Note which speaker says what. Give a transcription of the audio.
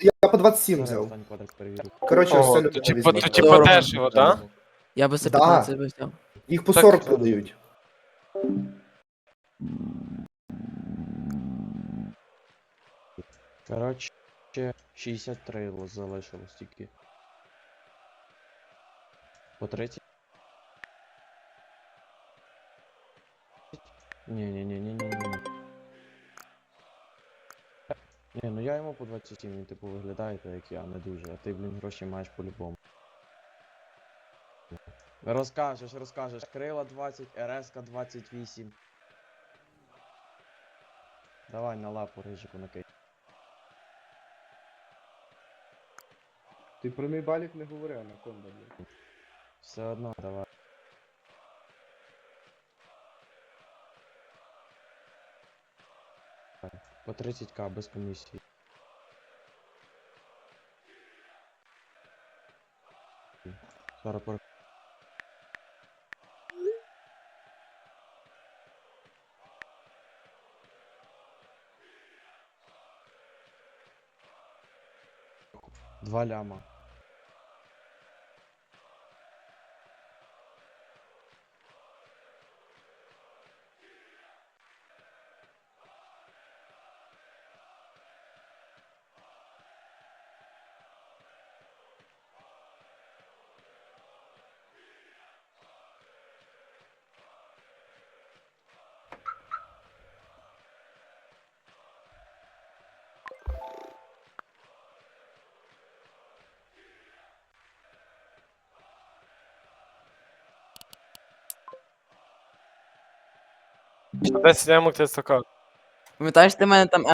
Speaker 1: Я по 27
Speaker 2: Давай
Speaker 1: взяв. Коротше,
Speaker 3: О,
Speaker 1: все
Speaker 3: то
Speaker 1: любов
Speaker 3: типа,
Speaker 1: візьму.
Speaker 3: то типа
Speaker 4: Дорого.
Speaker 3: дешево, да?
Speaker 4: Я би за
Speaker 1: Да.
Speaker 4: 15 би взяв.
Speaker 1: Їх по
Speaker 3: Так,
Speaker 1: 40
Speaker 2: так.
Speaker 1: продають.
Speaker 2: Коротше, 63 л- залишилось тільки. По 30? Ні, ні, ні, ні, ні, ні. Ні, ну я йому по 27, він типу виглядає так, як я, не дуже, а ти, блін, гроші маєш по-любому. Розкажеш, розкажеш. Крила 20, РСК 28. Давай на лапу рижику накинь.
Speaker 5: Ти про мій балік не говори, анаконда, блядь.
Speaker 2: Все одно, давай. По 30к без комісії. Два ляма.
Speaker 3: Десять ямок це така.
Speaker 4: Пам'ятаєш, ти мене там